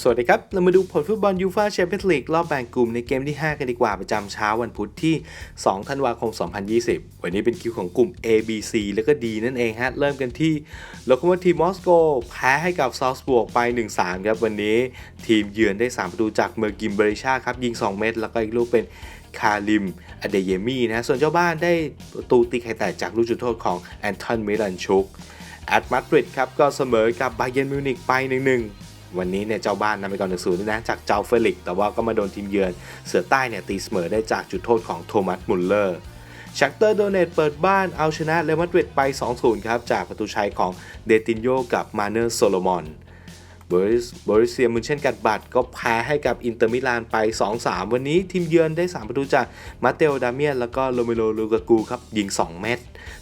สวัสดีครับ เรามาดูผลฟุตบอลยูฟ a าแชมเปี้ยนส์ลีกรอบแบ่งกลุ่มในเกมที่ 5 กันดีกว่าประจำเช้าวันพุธที่ 2 ธันวาคม 2020 วันนี้เป็นคิวของกลุ่ม A B C แล้วก็ D นั่นเองฮะ เริ่มกันที่โลโคโมทีฟมอสโกแพ้ให้กับซาวส์บวกไป 1-3 ครับ วันนี้ทีมเยือนได้ 3 ประตูจากเมอร์กิมเบริชาครับ ยิง 2 เม็ดแล้วก็อีกลูกเป็นคาริมอเดเยมีนะส่วนเจ้าบ้านได้ประตูตีไข่แตกจากลูกจุดโทษของแอนทอนเมลันชุกแอตมาดริดครับก็เสมอกับบาเยร์นมิวนิกไป 1-1 วันนี้เนี่ยเจ้าบ้านนำไปก่อนหนึ่งศูนย์นะจากเจ้าเฟลิก แต่ว่าก็มาโดนทีมเยือนเสือใต้เนี่ยตีเสมอได้จากจุดโทษของโทมัสมุลเลอร์ชักเตอร์โดเนตเปิดบ้านเอาชนะเรอัลมาดริดไป 2-0 ครับ จากประตูชัยของเดตินโยกับมาเนอร์โซโลมอนบริสบริเซียมุนเช่นกัดบัตก็แพ้ให้กับอินเตอร์มิลานไป 2-3 วันนี้ทีมเยือนได้ 3 ประตูจากมาเตโอดาเมียน แล้วก็โรเมโลลูกากูครับ ยิง 2 เม็ด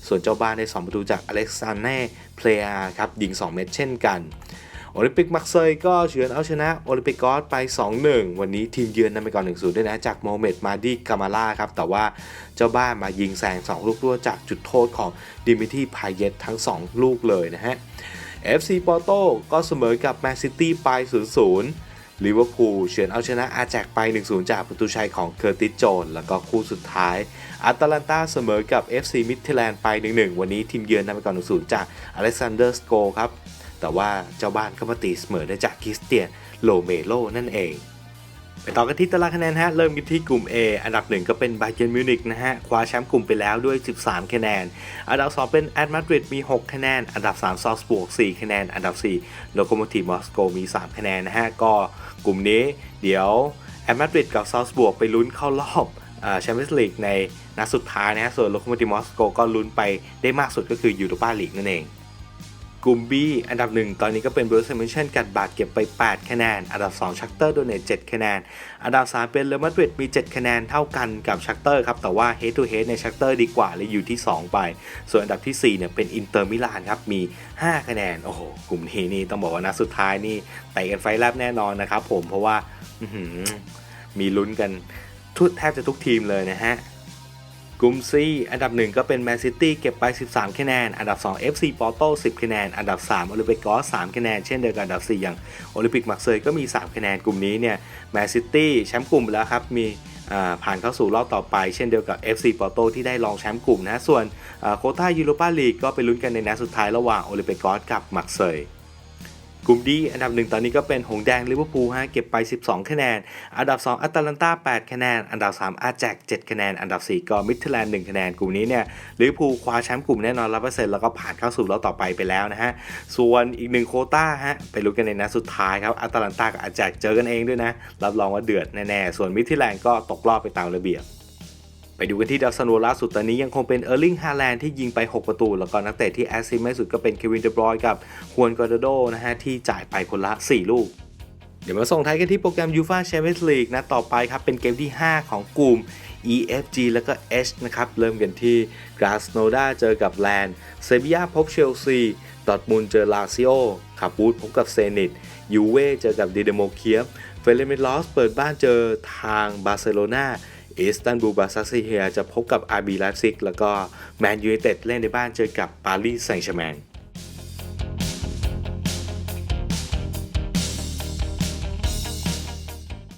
ส่วนเจ้าบ้านได้ 2 ประตูจากอเล็กซานเน่เพลอาครับ ยิง 2 เม็ดเช่นกัน โอลิมปิกมักเซยก็เฉือนเอาชนะโอลิมปิกกอสไป 2-1 วันนี้ทีมเยือนนำไปก่อน 1-0 ด้วยนะ จากโมเมดมาดีกามาล่าครับ แต่ว่าเจ้าบ้านมายิงแซง 2 ลูกรวดจากจุดโทษของดิมิทีพายเยตทั้ง 2 ลูกเลยนะฮะ FC ปอร์โตก็เสมอกับแมนซิตี้ไป 0-0ลิเวอร์พูลเฉือนเอาชนะอาแจกไป 1-0 จากประตูชัยของเคอร์ติสโจน แล้วก็คู่สุดท้ายอัตแลนตาเสมอกับ FC มิดเทแลนด์ไป 1-1 วันนี้ทีมเยือนนำไปก่อน 1-0 จากอเล็กซานเดอร์สโกครับ แต่ว่าเจ้าบ้านก็มาตีเสมอได้จากคริสเตียนโลเมโลนั่นเองไปต่อกันที่ตารางคะแนนฮะ เริ่มกันที่กลุ่ม A อันดับ 1 ก็เป็นไบเยร์นมิวนิกนะฮะ คว้าแชมป์กลุ่มไปแล้วด้วย 13 คะแนน อันดับ 2 เป็นแอตมาดริดมี 6 คะแนน อันดับ 3 ซอสบวก 4 คะแนน อันดับ 4 โลโคโมทีฟมอสโกมี 3 คะแนนนะฮะ ก็กลุ่มนี้เดี๋ยวแอตมาดริดกับซอสบวกไปลุ้นเข้ารอบแชมเปี้ยนส์ลีกในนัดสุดท้ายนะฮะ ส่วนโลโคโมทีฟมอสโกก็ลุ้นไปได้มากสุดก็คือยูโรปาลีกนั่นเอง กลุ่ม B อันดับ 1 ตอนนี้ก็เป็นบรูซเมนชั่นกัดบาดเก็บไป 8 คะแนน อันดับ 2 ชักเตอร์โดเนต7คะแนน อันดับ 3 เป็นเรอัลมาดริดมี 7 คะแนนเท่ากันกับชักเตอร์ครับ แต่ว่า head to head ในชักเตอร์ดีกว่าเลยอยู่ที่ 2 ไป ส่วนอันดับที่ 4 เนี่ยเป็นอินเตอร์มิลานครับมี 5 คะแนน โอ้โห กลุ่มนี้นี่ต้องบอกว่านัดสุดท้ายนี่ไต่กันไฟแลบแน่นอนนะครับผมเพราะว่ามีลุ้นกันทุแทบจะทุกทีมเลยนะฮะ กลุ่ม C อันดับ 1 ก็เป็นแมนซิตี้เก็บไป 13 คะแนน อันดับ 2 FC ปอร์โต10 คะแนน อันดับ 3 โอลิมปิกกอส3คะแนน เช่นเดียวกับอันดับ 4 อย่างโอลิมปิกมักเซยก็มี 3 คะแนน กลุ่มนี้เนี่ยแมนซิตี้แชมป์กลุ่มไปแล้วครับ มีผ่านเข้าสู่รอบต่อไป เช่นเดียวกับ FC ปอร์โตที่ได้รองแชมป์กลุ่มนะ ส่วนโคต้ายูโรปาลีกก็ไปลุ้นกันในนัดสุดท้ายระหว่างโอลิมปิกกอสกับมักเซย ลุ่มดีอันดับหนึ่งตอนนี้ก็เป็นหงแดงลิเวอร์พูลฮะเก็บไป 12 คะแนน อันดับ 2อัตแลนตา8 คะแนน อันดับ 3 อาแจก 7 คะแนน อันดับ 4 ก็มิดเทแลนด์1คะแนน กลุ่มนี้เนี่ยลิเวอร์พูลคว้าแชมป์กลุ่มแน่นอนร้อเปอร์เซ็นต์แล้วก็ผ่านเข้าสู่รอบต่อไปไปแล้วนะฮะ ส่วนอีกหนึ่งโคต้าฮะไปลุ้นกันในนัดสุดท้ายครับอัตแลนตากับอาแจกเจอกันเองด้วยนะรับรองว่าเดือดแน่ๆส่วนมิดเทแลนด์ก็ตกรอบไปตามระเบียบ ไปดูกันที่ดาวซันโวล่าสุดตอนนี้ยังคงเป็นเออร์ลิงฮาแลนด์ที่ยิงไป 6 ประตู แล้วก็นักเตะที่แอสซิสต์มากที่สุดก็เป็นเควินเดบรอยกับฮวนกอร์โดนะฮะที่จ่ายไปคนละ 4 ลูกเดี๋ยวมาส่งท้ายกันที่โปรแกรมยูฟาแชมเปี้ยนส์ลีกนะต่อไปครับ เป็นเกมที่ 5 ของกลุ่ม E F G แล้วก็ H นะครับ เริ่มกันที่กราสโนดาเจอกับแลนด์เซบียาพบเชลซีดอทมุนด์เจอลาซิโอคาบูดพบกับเซนิตยูเว่เจอกับดิเดโมเคียฟเฟเรเมลอสเปิดบ้านเจอทางบาร์เซโลนา อิสตันบูลบาซัสซีเฮียจะพบกับอาร์บีไลฟ์ซิกแล้วก็แมนยูไนเต็ดเล่นในบ้านเจอกับปารีสแซงต์แชร์แมง